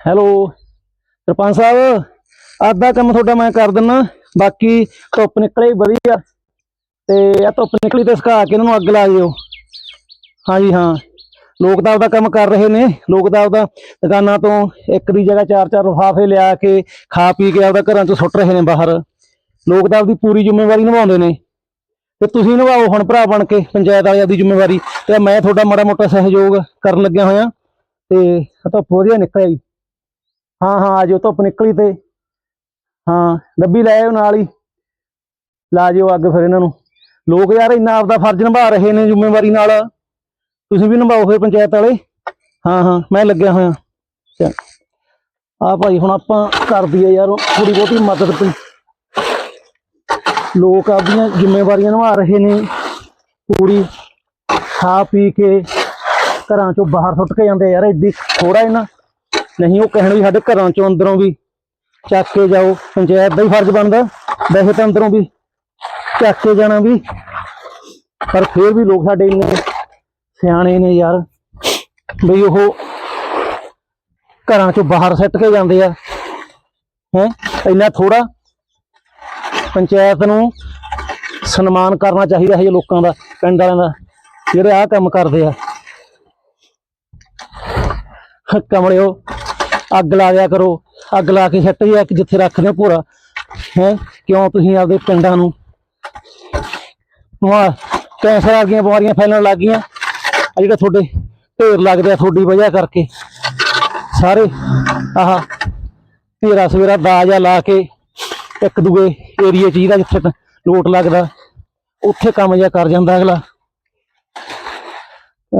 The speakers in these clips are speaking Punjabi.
ਹੈਲੋ, ਸਰਪੰਚ ਸਾਹਿਬ, ਅੱਜ ਕੰਮ ਤੁਹਾਡਾ ਮੈਂ ਕਰ ਦਿੰਨਾ, ਬਾਕੀ ਧੁੱਪ ਨਿਕਲੇ ਵਧੀਆ। ਤੇ ਆ ਧੁੱਪ ਨਿਕਲੀ ਤੇ ਸੁਕਾ ਕੇ ਇਹਨਾਂ ਨੂੰ ਅੱਗ ਲਾ ਦਿਓ। ਹਾਂਜੀ, ਹਾਂ। ਲੋਕ ਤਾਂ ਆਪਦਾ ਕੰਮ ਕਰ ਰਹੇ ਨੇ, ਲੋਕ ਤਾਂ ਆਪਦਾ ਦੁਕਾਨਾਂ ਤੋਂ ਇੱਕ ਦੀ ਜਗ੍ਹਾ ਚਾਰ ਚਾਰ ਲਿਫਾਫੇ ਲਿਆ ਕੇ ਖਾ ਪੀ ਕੇ ਆਪਦਾ ਘਰਾਂ ਚੋਂ ਸੁੱਟ ਰਹੇ ਨੇ ਬਾਹਰ। ਲੋਕ ਤਾਂ ਆਪਦੀ ਪੂਰੀ ਜ਼ਿੰਮੇਵਾਰੀ ਨਿਭਾਉਂਦੇ ਨੇ। ਤੇ ਤੁਸੀਂ ਨਿਭਾਓ ਹੁਣ ਭਰਾ ਬਣ ਕੇ, ਪੰਚਾਇਤ ਵਾਲਿਆਂ ਦੀ ਜ਼ਿੰਮੇਵਾਰੀ। ਤੇ ਮੈਂ ਤੁਹਾਡਾ ਮਾੜਾ ਮੋਟਾ ਸਹਿਯੋਗ ਕਰਨ ਲੱਗਿਆ ਹੋਇਆ। ਤੇ ਧੁੱਪ ਵਧੀਆ ਨਿਕਲਿਆ ਜੀ ਹਾਂ ਹਾਂ ਆਜੋ ਧੁੱਪ ਨਿਕਲੀ ਤੇ। ਹਾਂ ਡੱਬੀ ਲੈ ਆਇਓ ਨਾਲ ਹੀ। ਲਾ ਜਿਓ ਅੱਗ ਫਿਰ ਇਹਨਾਂ ਨੂੰ। ਲੋਕ ਯਾਰ ਇੰਨਾ ਆਪਦਾ ਫਰਜ਼ ਨਿਭਾ ਰਹੇ ਨੇ ਜ਼ਿੰਮੇਵਾਰੀ ਨਾਲ। ਤੁਸੀਂ ਵੀ ਨਿਭਾਓ ਫਿਰ ਪੰਚਾਇਤ ਵਾਲੇ। ਹਾਂ ਹਾਂ, ਮੈਂ ਲੱਗਿਆ ਹੋਇਆ। ਚੱਲ। ਆ ਭਾਈ, ਹੁਣ ਆਪਾਂ ਕਰ ਦਈਏ ਯਾਰ ਥੋੜੀ ਬਹੁਤੀ ਮਦਦ ਕੋਈ। ਲੋਕ ਆਪਦੀਆਂ ਜ਼ਿੰਮੇਵਾਰੀਆਂ ਨਿਭਾ ਰਹੇ ਨੇ। ਪੂਰੀ ਖਾ ਪੀ ਕੇ ਘਰਾਂ ਚੋਂ ਬਾਹਰ ਸੁੱਟ ਕੇ ਜਾਂਦੇ ਯਾਰ ਐਡੀ ਥੋੜਾ ਇਹਨਾਂ। ਨਹੀਂ, ਉਹ ਕਹਿਣ ਵੀ ਸਾਡੇ ਘਰਾਂ ਚੋਂ ਅੰਦਰੋਂ ਵੀ ਚੱਕ ਕੇ ਜਾਓ। ਪੰਚਾਇਤ ਦਾ ਹੀ ਫਰਜ਼ ਬਣਦਾ, ਵੈਸੇ ਤਾਂ ਅੰਦਰੋਂ ਵੀ ਚੱਕ ਕੇ ਜਾਣਾ ਵੀ। ਪਰ ਫਿਰ ਵੀ ਲੋਕ ਸਾਡੇ ਇੰਨੇ ਸਿਆਣੇ ਨੇ ਯਾਰ। ਬਈ ਉਹ ਘਰਾਂ ਚੋਂ ਬਾਹਰ ਸੱਟ ਕੇ ਜਾਂਦੇ ਆ। ਹੈ? ਇੰਨਾ ਥੋੜਾ ਪੰਚਾਇਤ ਨੂੰ ਸਨਮਾਨ ਕਰਨਾ ਚਾਹੀਦਾ ਹੈ ਲੋਕਾਂ ਦਾ, ਪਿੰਡ ਵਾਲਿਆਂ ਦਾ, ਜਿਹੜੇ ਆਹ ਕੰਮ ਕਰਦੇ ਆ। ਕਮਲਿਓ ਅੱਗ ਲਾ ਦਿਆ ਕਰੋ। ਅੱਗ ਲਾ ਕੇ ਛੱਟ ਜਾ ਜਿੱਥੇ ਰੱਖਦੇ ਆ ਭੋਰਾ। ਹੈ? ਕਿਉਂ ਤੁਸੀਂ ਆਪਦੇ ਪਿੰਡਾਂ ਨੂੰ? ਵਾ ਕੈਂਸਰ ਵਰਗੀਆਂ ਬਿਮਾਰੀਆਂ ਫੈਲਣ ਲੱਗ ਗਈਆਂ। ਆ ਜਿਹੜੇ ਤੁਹਾਡੇ ਢੇਰ ਲੱਗਦੇ ਆ, ਤੁਹਾਡੀ ਵਜ੍ਹਾ ਕਰਕੇ। ਸਾਰੇ, ਆਹ ਤੇਰਾ ਸਵੇਰਾ ਦਾਜਾ ਲਾ ਕੇ ਇੱਕ ਦੂਏ ਏਰੀਏ ਚ ਜਿਹਦਾ ਜਿੱਥੇ ਲੋਟ ਲੱਗਦਾ। ਉੱਥੇ ਕੰਮ ਜਿਹਾ ਕਰ ਜਾਂਦਾ ਅਗਲਾ।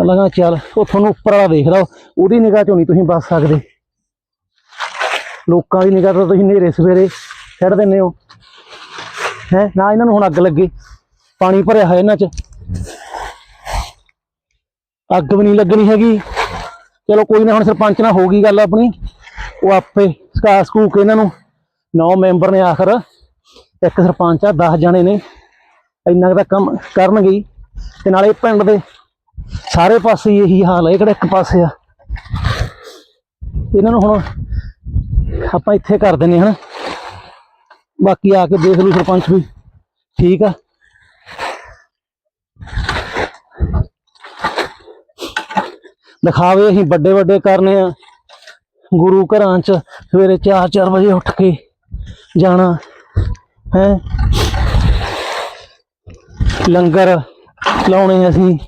ਲਗਾ, ਚੱਲ, ਉਹ ਤੁਹਾਨੂੰ ਉੱਪਰ ਵਾਲਾ ਦੇਖਦਾ ਉਹਦੀ ਨਿਗਾਹ ਚੋਂ ਨਹੀਂ ਤੁਸੀਂ ਬਚ ਸਕਦੇ। ਲੋਕਾਂ ਦੀ ਨਿਗਾਹ ਤੋਂ ਤੁਸੀਂ ਨੇਰੇ ਸਵੇਰੇ ਛੱਡ ਦਿੰਦੇ ਹੋ। ਹੈ? ਨਾ ਇਹਨਾਂ ਨੂੰ ਹੁਣ ਅੱਗ ਲੱਗੇ। ਪਾਣੀ ਭਰਿਆ ਹੋਇਆ ਇਹਨਾਂ 'ਚ। ਅੱਗ ਵੀ ਨਹੀਂ ਲੱਗਣੀ ਹੈਗੀ। ਚਲੋ ਕੋਈ ਨਾ, ਹੁਣ ਸਰਪੰਚ ਨਾਲ ਹੋ ਗਈ ਗੱਲ ਆਪਣੀ। ਉਹ ਆਪੇ ਸਕਾ ਸਕੂ ਕੇ ਇਹਨਾਂ ਨੂੰ। ਨੌ ਮੈਂਬਰ ਨੇ ਆਖਰ। ਇੱਕ ਸਰਪੰਚ ਆ 10 ਜਣੇ ਨੇ। ਇੰਨਾ ਕੁ ਤਾਂ ਕੰਮ ਕਰਨਗੇ ਤੇ ਨਾਲੇ ਪਿੰਡ ਦੇ ਸਾਰੇ ਪਾਸੇ ਇਹੀ ਹਾਲ ਹੈ ਕਿਹੜਾ ਇੱਕ ਪਾਸੇ ਆ। ਇਹਨਾਂ ਨੂੰ ਹੁਣ ਆਪਾਂ ਇੱਥੇ ਕਰ ਦਿੰਨੇ ਹਾਂ ਬਾਕੀ ਆ ਕੇ ਦੇਖ ਲੂ ਸਰਪੰਚ ਵੀ। ਠੀਕ ਆ। ਦਿਖਾਵੇ ਅਸੀਂ ਵੱਡੇ ਵੱਡੇ ਕਰਨੇ ਆ। ਗੁਰੂ ਘਰਾਂ ਚ ਸਵੇਰੇ 4-4 ਵਜੇ ਉੱਠ ਕੇ ਜਾਣਾ। ਹੈ। ਲੰਗਰ ਲਾਉਣੇ ਅਸੀਂ।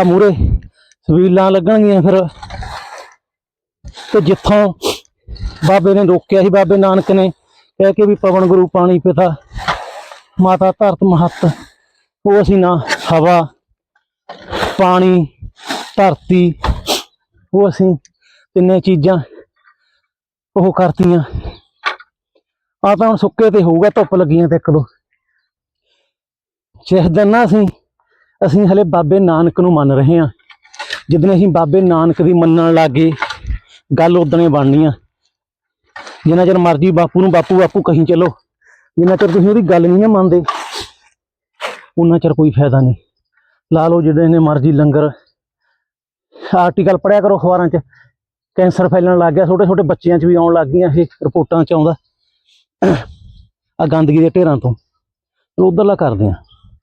ਆ ਮੂਰੇ ਸਵੀਲਾਂ ਲੱਗਣਗੀਆਂ ਫਿਰ। ਤੇ ਜਿੱਥੋਂ ਬਾਬੇ ਨੇ ਰੋਕਿਆ ਸੀ, ਬਾਬੇ ਨਾਨਕ ਨੇ ਕਹਿ ਕੇ ਵੀ ਪਵਨ ਗੁਰੂ ਪਾਣੀ ਪਿਤਾ, ਮਾਤਾ ਧਰਤ ਮਹੱਤ, ਉਹ ਅਸੀਂ ਨਾ ਹਵਾ, ਪਾਣੀ, ਧਰਤੀ, ਉਹ ਅਸੀਂ ਤਿੰਨੇ ਚੀਜ਼ਾਂ ਉਹ ਕਰਤੀਆਂ। ਆ ਤਾਂ ਹੁਣ ਸੁੱਕੇ ਤੇ ਹੋਊਗਾ, ਧੁੱਪ ਲੱਗੀਆਂ ਤੇ ਇੱਕ ਦੋ ਜਿਸ ਦਿਨ ਨਾ ਅਸੀਂ ਅਸੀਂ ਹਲੇ ਬਾਬੇ ਨਾਨਕ ਨੂੰ ਮੰਨ ਰਹੇ ਹਾਂ ਜਿੱਦਣ ਅਸੀਂ ਬਾਬੇ ਨਾਨਕ ਦੀ ਮੰਨਣ ਲੱਗੇ ਗੱਲ ਉਦਣੇ ਬਣਨੀ ਆ। ਜਿੰਨਾ ਚਿਰ ਮਰਜ਼ੀ ਬਾਪੂ ਨੂੰ ਬਾਪੂ ਬਾਪੂ ਕਹੀਂ ਚਲੋ, ਜਿੰਨਾ ਚਿਰ ਤੁਸੀਂ ਉਹਦੀ ਗੱਲ ਨਹੀਂ ਨਾ ਮੰਨਦੇ ਉਹਨਾਂ ਚਿਰ ਕੋਈ ਫਾਇਦਾ ਨਹੀਂ। ਲਾ ਲਓ ਜਿਹੜੇ ਨੇ ਮਰਜ਼ੀ ਲੰਗਰ ਆਰਟੀਕਲ ਪੜਿਆ ਕਰੋ ਅਖਬਾਰਾਂ 'ਚ, ਕੈਂਸਰ ਫੈਲਣ ਲੱਗ ਗਿਆ ਛੋਟੇ ਛੋਟੇ ਬੱਚਿਆਂ 'ਚ ਵੀ ਆਉਣ ਲੱਗ ਗਈਆਂ ਇਹ ਰਿਪੋਰਟਾਂ 'ਚ ਆਉਂਦਾ ਆ ਗੰਦਗੀ ਦੇ ਢੇਰਾਂ ਤੋਂ। ਉਧਰਲਾ ਕਰਦੇ ਆ।